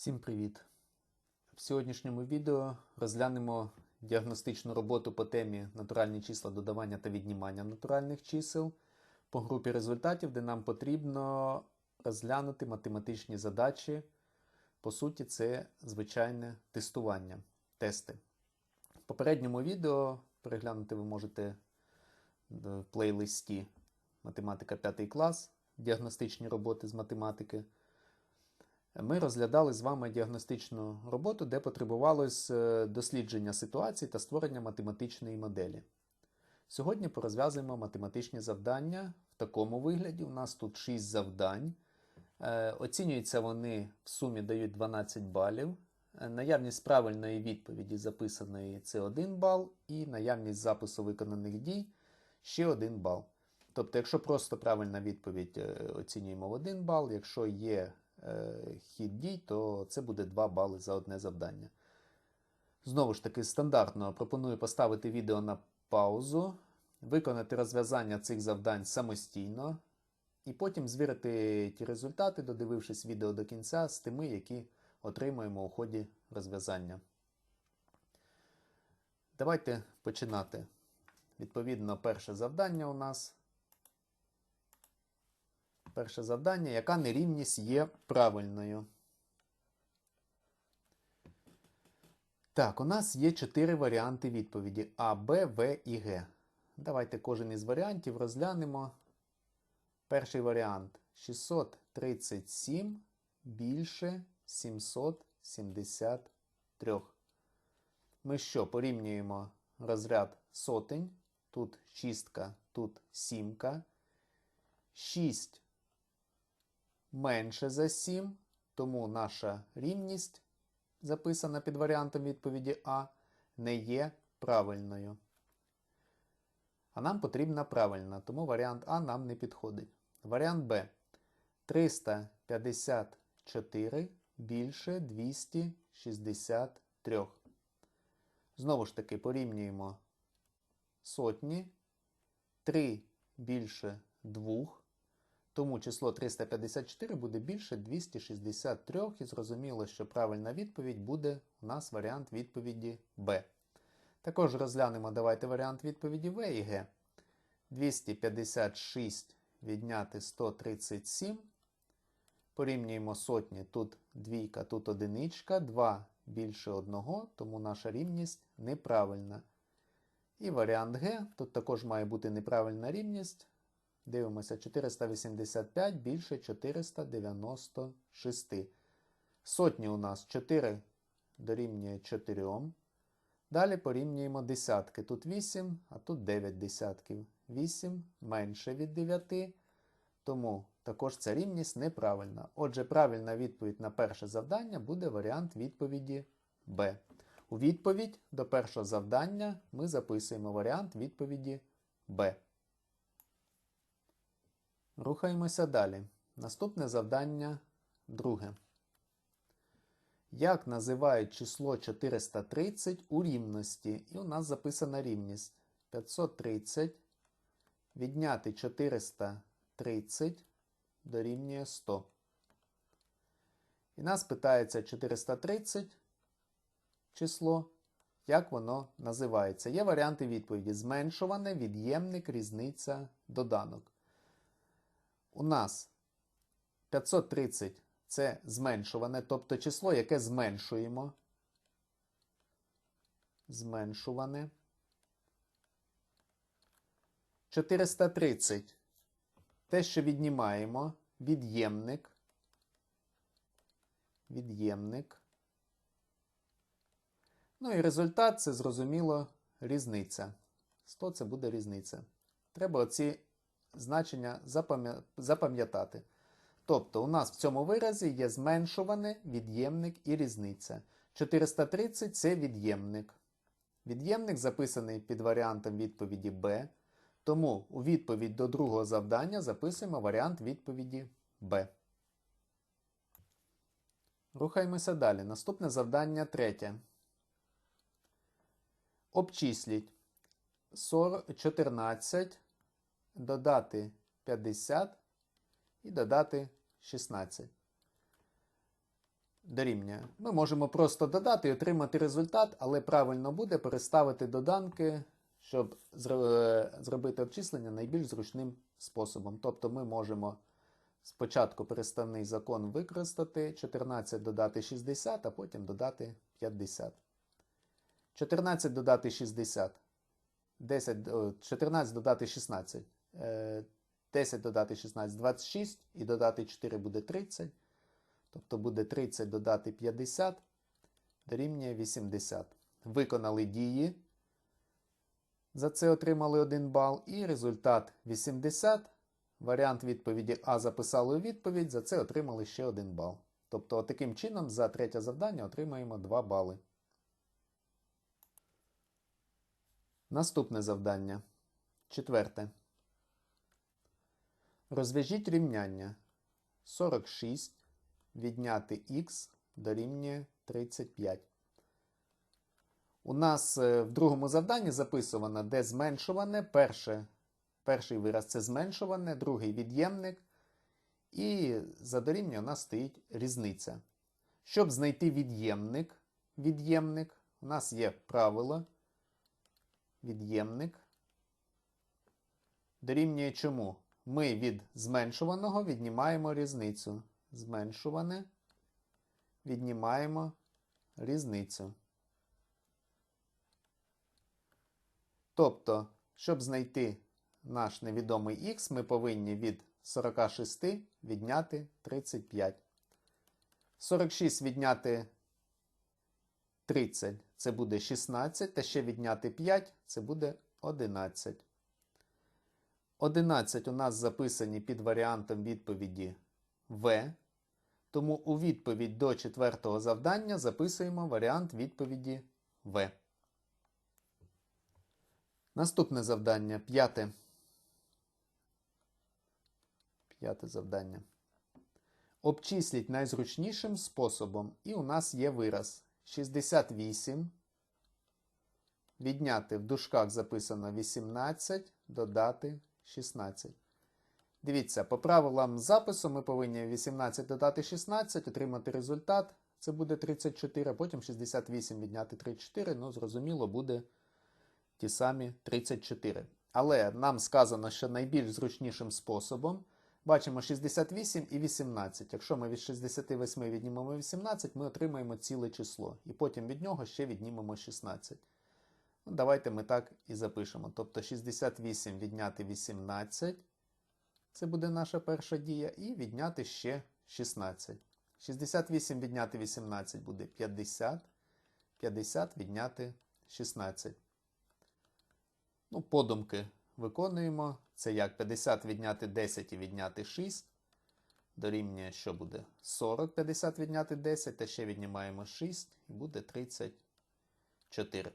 Всім привіт! В сьогоднішньому відео розглянемо діагностичну роботу по темі натуральні числа додавання та віднімання натуральних чисел по групі результатів, де нам потрібно розглянути математичні задачі. По суті, це звичайне тестування, тести. В попередньому відео переглянути ви можете в плейлисті Математика 5 клас, діагностичні роботи з математики ми розглядали з вами діагностичну роботу, де потребувалось е, дослідження ситуації та створення математичної моделі. Сьогодні порозв'язуємо математичні завдання в такому вигляді. У нас тут 6 завдань. Е, оцінюються вони в сумі дають 12 балів. Е, наявність правильної відповіді записаної це 1 бал, і наявність запису виконаних дій ще 1 бал. Тобто, якщо просто правильна відповідь оцінюємо в 1 бал, якщо є хід дій, то це буде 2 бали за одне завдання. Знову ж таки, стандартно пропоную поставити відео на паузу, виконати розв'язання цих завдань самостійно, і потім звірити ті результати, додивившись відео до кінця, з тими, які отримуємо у ході розв'язання. Давайте починати. Відповідно, перше завдання у нас перше завдання, яка нерівність є правильною. Так, у нас є чотири варіанти відповіді А, Б, В і Г. Давайте кожен із варіантів розглянемо. Перший варіант 637 більше 773. Ми що, порівнюємо розряд сотень. Тут шістка, тут сімка. 6 менше за 7, тому наша рівність, записана під варіантом відповіді А, не є правильною. А нам потрібна правильна, тому варіант А нам не підходить. Варіант Б. 354 більше 263. Знову ж таки, порівнюємо сотні. 3 більше 2. Тому число 354 буде більше 263, і зрозуміло, що правильна відповідь буде у нас варіант відповіді Б. Також розглянемо давайте варіант відповіді В і Г. 256 відняти 137. Порівнюємо сотні, тут двійка, тут одиничка, 2 більше 1, тому наша рівність неправильна. І варіант Г, тут також має бути неправильна рівність. Дивимося, 485 більше 496. Сотні у нас 4 дорівнює 4. Далі порівнюємо десятки. Тут 8, а тут 9 десятків. 8 менше від 9. Тому також ця рівність неправильна. Отже, правильна відповідь на перше завдання буде варіант відповіді Б. У відповідь до першого завдання ми записуємо варіант відповіді Б. Рухаємося далі. Наступне завдання друге. Як називають число 430 у рівності? І у нас записана рівність 530 відняти 430 дорівнює 100. І нас питається 430 число, як воно називається. Є варіанти відповіді: зменшуване, від'ємник, різниця, доданок. У нас 530 це зменшуване, тобто число, яке зменшуємо. Зменшуване. 430. Те, що віднімаємо, від'ємник. Від'ємник. Ну і результат це зрозуміло різниця. 100 це буде різниця. Треба оці значення запам'ятати. Тобто, у нас в цьому виразі є зменшуване, від'ємник і різниця. 430 це від'ємник. Від'ємник записаний під варіантом відповіді Б. Тому у відповідь до другого завдання записуємо варіант відповіді Б. Рухаємося далі. Наступне завдання третє. Обчисліть 14 додати 50 і додати 16. дорівнює. Ми можемо просто додати і отримати результат, але правильно буде переставити доданки, щоб е, зробити обчислення найбільш зручним способом. Тобто ми можемо спочатку переставний закон використати, 14 додати 60, а потім додати 50. 14 додати 60. 10, 14 додати 16. Е, 10 додати 16 26 і додати 4 буде 30. Тобто буде 30 додати 50 дорівнює 80. Виконали дії. За це отримали 1 бал. І результат 80. Варіант відповіді А записали у відповідь. За це отримали ще 1 бал. Тобто, таким чином, за третє завдання отримаємо 2 бали. Наступне завдання. Четверте. Розв'яжіть рівняння 46 відняти х дорівнює 35. У нас е, в другому завданні записано, де зменшуване. Перше, перший вираз це зменшуване, другий від'ємник. І за дорівнює у нас стоїть різниця. Щоб знайти від'ємник, від'ємник, у нас є правило. Від'ємник. Дорівнює чому? Ми від зменшуваного віднімаємо різницю. Зменшуване. Віднімаємо різницю. Тобто, щоб знайти наш невідомий х, ми повинні від 46 відняти 35. 46 відняти 30 це буде 16, та ще відняти 5 це буде 11. 11 у нас записані під варіантом відповіді В. Тому у відповідь до четвертого завдання записуємо варіант відповіді В. Наступне завдання п'яте. П'яте завдання. Обчисліть найзручнішим способом. І у нас є вираз 68. Відняти в дужках записано 18, додати 16. Дивіться, по правилам запису ми повинні 18 додати 16, отримати результат. Це буде 34, а потім 68 відняти 34. Ну, зрозуміло, буде ті самі 34. Але нам сказано, що найбільш зручнішим способом бачимо 68 і 18. Якщо ми від 68 віднімемо 18, ми отримаємо ціле число. І потім від нього ще віднімемо 16. Давайте ми так і запишемо. Тобто 68 відняти 18. Це буде наша перша дія. І відняти ще 16. 68 відняти 18 буде 50. 50 відняти 16. Ну, подумки виконуємо. Це як 50 відняти 10 і відняти 6. Дорівнює, що буде 40, 50 відняти 10, та ще віднімаємо 6 і буде 34.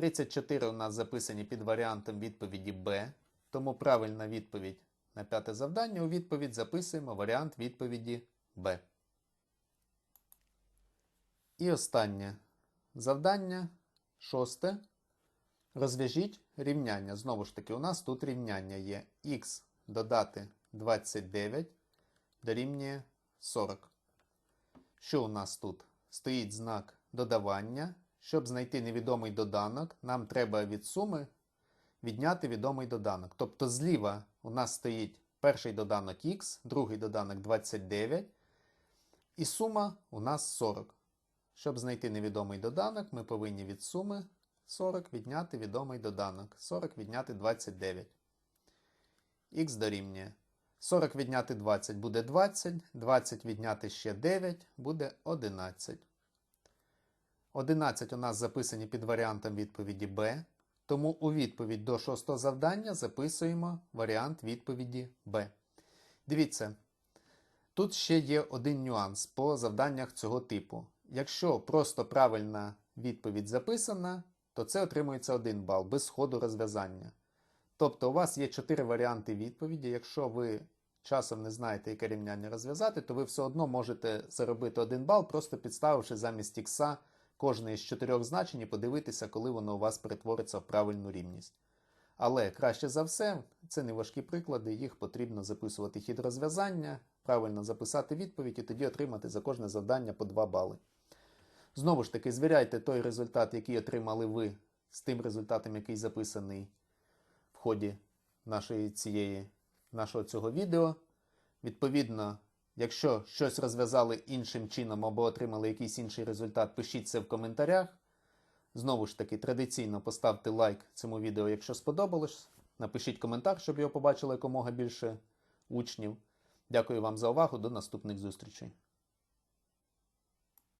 34 у нас записані під варіантом відповіді Б. Тому правильна відповідь на п'яте завдання. У відповідь записуємо варіант відповіді Б. І останнє завдання шосте. Розв'яжіть рівняння. Знову ж таки, у нас тут рівняння є х додати 29 дорівнює 40. Що у нас тут? Стоїть знак додавання. Щоб знайти невідомий доданок, нам треба від суми відняти відомий доданок. Тобто зліва у нас стоїть перший доданок х, другий доданок 29, і сума у нас 40. Щоб знайти невідомий доданок, ми повинні від суми 40 відняти відомий доданок. 40 відняти 29. Х дорівнює. 40 відняти 20 буде 20, 20 відняти ще 9 буде 11. 11 у нас записані під варіантом відповіді Б. Тому у відповідь до шостого завдання записуємо варіант відповіді Б. Дивіться, тут ще є один нюанс по завданнях цього типу. Якщо просто правильна відповідь записана, то це отримується 1 бал без ходу розв'язання. Тобто у вас є 4 варіанти відповіді. Якщо ви часом не знаєте, яке рівняння розв'язати, то ви все одно можете заробити 1 бал, просто підставивши замість ікса кожне із чотирьох значень і подивитися, коли воно у вас перетвориться в правильну рівність. Але краще за все, це не важкі приклади, їх потрібно записувати хід розв'язання, правильно записати відповідь і тоді отримати за кожне завдання по 2 бали. Знову ж таки, звіряйте той результат, який отримали ви, з тим результатом, який записаний в ході нашої цієї, нашого цього відео. Відповідно, якщо щось розв'язали іншим чином або отримали якийсь інший результат, пишіть це в коментарях. Знову ж таки, традиційно поставте лайк цьому відео, якщо сподобалось. Напишіть коментар, щоб його побачило якомога більше учнів. Дякую вам за увагу. До наступних зустрічей.